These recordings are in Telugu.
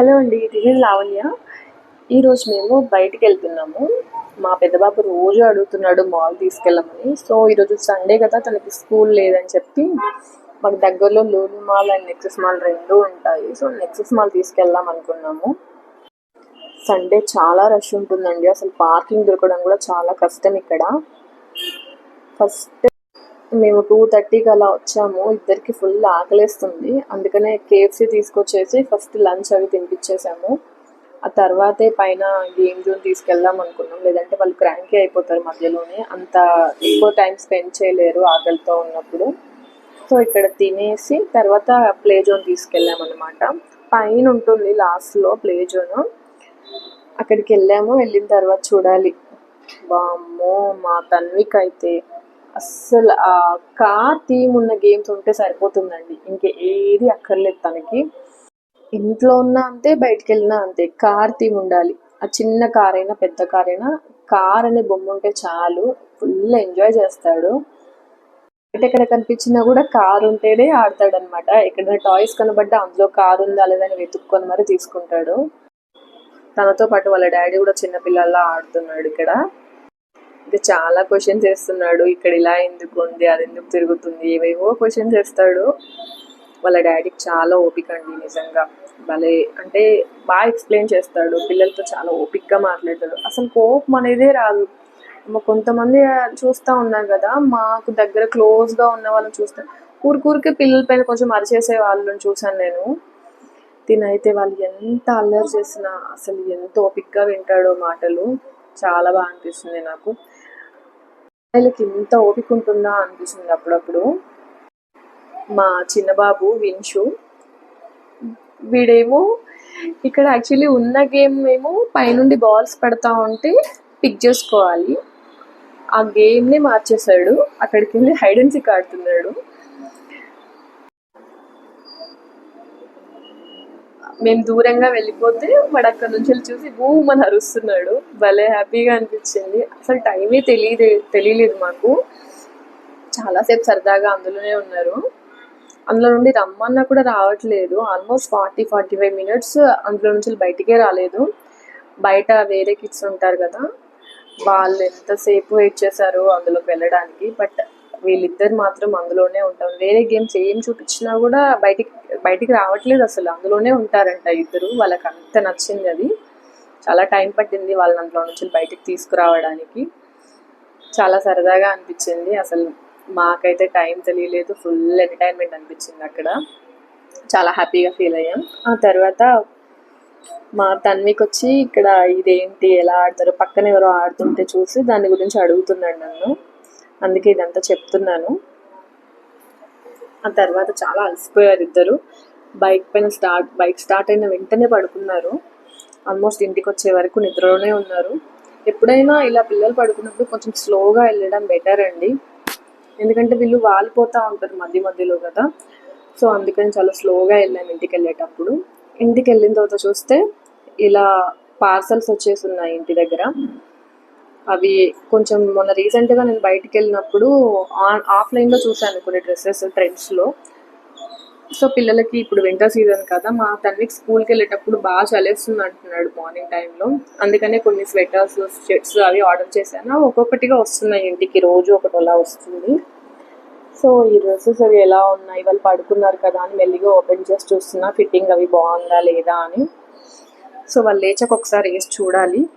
హలో అండి దిస్ ఇస్ లావణ్య. ఈరోజు మేము బయటికి వెళ్తున్నాము. మా పెద్దబాబు రోజు అడుగుతున్నాడు మాల్ తీసుకెళ్ళమని. సో ఈరోజు సండే కదా తనకి స్కూల్ లేదని చెప్పి మాకు దగ్గరలో Lulu mall and Nexus mall రెండు ఉంటాయి. సో నెక్సెస్ మాల్ తీసుకెళ్దాం అనుకున్నాము. సండే చాలా రష్ ఉంటుందండి. అసలు పార్కింగ్ దొరకడం కూడా చాలా కష్టం ఇక్కడ. ఫస్ట్ మేము టూ థర్టీకి అలా వచ్చాము. ఇద్దరికి ఫుల్ ఆకలేస్తుంది. అందుకనే కేఎఫ్సి తీసుకొచ్చేసి ఫస్ట్ లంచ్ అవి తినిపించేసాము. ఆ తర్వాతే పైన గేమ్ జోన్ తీసుకెళ్దాం అనుకున్నాం. లేదంటే వాళ్ళు క్రాంకీ అయిపోతారు మధ్యలోనే. అంత ఎక్కువ టైం స్పెండ్ చేయలేరు ఆకలితో ఉన్నప్పుడు. సో ఇక్కడ తినేసి తర్వాత ప్లే జోన్ తీసుకెళ్ళాం అనమాట పైన ఉంటుంది లాస్ట్లో ప్లే జోన్ అక్కడికి వెళ్ళాము. వెళ్ళిన తర్వాత చూడాలి. బామ్మో మా తన్విక్ అయితే అస్సలు ఆ కార్ థీమ్ ఉన్న గేమ్స్ ఉంటే సరిపోతుందండి. ఇంక ఏది అక్కర్లేదు తనకి. ఇంట్లో ఉన్నా అంతే బయటికి వెళ్ళినా అంతే. కార్ థీమ్ ఉండాలి. ఆ చిన్న కార్ అయినా పెద్ద కార్ అయినా కార్ అనే బొమ్మ ఉంటే చాలు. ఫుల్ ఎంజాయ్ చేస్తాడు. ఎక్కడ కనిపించినా కూడా కార్ ఉంటేనే ఆడతాడు అనమాట ఎక్కడైనా టాయ్స్ కనబడ్డా అందులో కారు ఉందా లేదని వెతుక్కొని మరి తీసుకుంటాడు. తనతో పాటు వాళ్ళ డాడీ కూడా చిన్న పిల్లల్లా ఆడుతున్నాడు ఇక్కడ. ఇంకా చాలా క్వశ్చన్స్ వేస్తున్నాడు. ఇక్కడ ఇలా ఎందుకు ఉంది అది ఎందుకు తిరుగుతుంది ఏవేవో క్వశ్చన్స్ వేస్తాడు. వాళ్ళ డాడీకి చాలా ఓపిక అండి నిజంగా. భలే అంటే బాగా ఎక్స్ప్లెయిన్ చేస్తాడు. పిల్లలతో చాలా ఓపిక్గా మాట్లాడతాడు. అసలు కోపం అనేదే రాదు. కొంతమంది చూస్తూ ఉన్నాం కదా మాకు దగ్గర క్లోజ్గా ఉన్న వాళ్ళని చూస్తాం. ఊరికూరికే పిల్లల పైన కొంచెం అరిచేసే వాళ్ళని చూసాను నేను. తినైతే వాళ్ళు ఎంత అల్లరి చేసినా అసలు ఎంత ఓపిక్గా వింటాడో మాటలు. చాలా బాగా అనిపిస్తుంది నాకు. వీళ్ళకి ఇంత ఓపిక ఉంటుందా అనిపిస్తుంది అప్పుడప్పుడు. మా చిన్న బాబు విన్షు. వీడేమో ఇక్కడ యాక్చువల్లీ ఉన్న గేమ్ మేము పైనుండి బాల్స్ పెడతా ఉంటే పిక్ చేసుకోవాలి. ఆ గేమ్ని మార్చేశాడు. అక్కడికి వెళ్ళి హైడ్ అండ్ సిక్ ఆడుతున్నాడు. మేము దూరంగా వెళ్ళిపోతే వాడు అక్కడ నుంచి వెళ్ళి చూసి భూమని అరుస్తున్నాడు. భలే హ్యాపీగా అనిపించింది. అసలు టైమే తెలియదే తెలియలేదు మాకు. చాలాసేపు సరదాగా అందులోనే ఉన్నారు. అందులో నుండి రమ్మన్నా కూడా రావట్లేదు. Almost forty forty five minutes అందులో నుంచి బయటికే రాలేదు. బయట వేరే కిడ్స్ ఉంటారు కదా వాళ్ళు ఎంతసేపు వెయిట్ చేశారు అందులోకి వెళ్ళడానికి? బట్ వీళ్ళిద్దరు మాత్రం అందులోనే ఉంటారు వేరే గేమ్స్ ఏం చూపించినా కూడా బయటికి బయటికి రావట్లేదు అసలు. అందులోనే ఉంటారంట ఇద్దరు. వాళ్ళకి అంత నచ్చింది అది. చాలా టైం పట్టింది వాళ్ళని అందులో నుంచి బయటికి తీసుకురావడానికి. చాలా సరదాగా అనిపించింది అసలు. మాకైతే టైం తెలియలేదు. ఫుల్ ఎంటర్టైన్మెంట్ అనిపించింది అక్కడ. చాలా హ్యాపీగా ఫీల్ అయ్యాం. ఆ తర్వాత మా తన్వికి వచ్చి ఇక్కడ ఇదేంటి ఎలా ఆడతారు? పక్కన ఎవరో ఆడుతుంటే చూసి దాని గురించి అడుగుతున్నాడు నన్ను. అందుకే ఇదంతా చెప్తున్నాను. ఆ తర్వాత చాలా అలసిపోయారు ఇద్దరు. బైక్ పైన స్టార్ట్ బైక్ స్టార్ట్ అయిన వెంటనే పడుకున్నారు. ఆల్మోస్ట్ ఇంటికి వచ్చే వరకు నిద్రలోనే ఉన్నారు. ఎప్పుడైనా ఇలా పిల్లలు పడుకున్నప్పుడు కొంచెం స్లోగా వెళ్ళడం బెటర్ అండి. ఎందుకంటే వీళ్ళు వాలిపోతూ ఉంటారు మధ్య మధ్యలో కదా. సో అందుకని చాలా స్లోగా వెళ్ళాం ఇంటికి వెళ్ళేటప్పుడు. ఇంటికి వెళ్ళిన తర్వాత చూస్తే ఇలా పార్సల్స్ వచ్చేసి ఉన్నాయి ఇంటి దగ్గర. అవి కొంచెం మొన్న రీసెంట్గా నేను బయటికి వెళ్ళినప్పుడు ఆన్ ఆఫ్లైన్లో చూశాను కొన్ని డ్రెస్సెస్ ట్రెండ్స్లో. సో పిల్లలకి ఇప్పుడు వింటర్ సీజన్ కదా మా తన్వికి స్కూల్కి వెళ్ళేటప్పుడు బాగా చలేస్తుంది అంటున్నాడు మార్నింగ్ టైంలో అందుకనే కొన్ని స్వెటర్స్ షర్ట్స్ అవి ఆర్డర్ చేశాను. ఒక్కొక్కటిగా వస్తున్నాయి ఇంటికి రోజు ఒకటి అలా వస్తుంది. సో ఈ డ్రెస్సెస్ అవి ఎలా ఉన్నాయి? వాళ్ళు పడుకున్నారు కదా అని మెల్లిగా ఓపెన్ చేసి చూస్తున్నా. ఫిట్టింగ్ అవి బాగుందా లేదా అని. సో వాళ్ళు లేచాక ఒకసారి వేసి చూడాలి.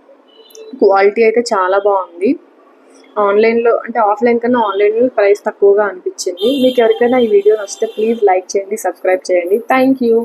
క్వాలిటీ అయితే చాలా బాగుంది. ఆన్లైన్లో అంటే ఆఫ్లైన్ కన్నా ఆన్లైన్లో ప్రైస్ తక్కువగా అనిపించింది. మీకు ఎవరికైనా ఈ వీడియో నచ్చితే ప్లీజ్ లైక్ చేయండి సబ్స్క్రైబ్ చేయండి. Thank you.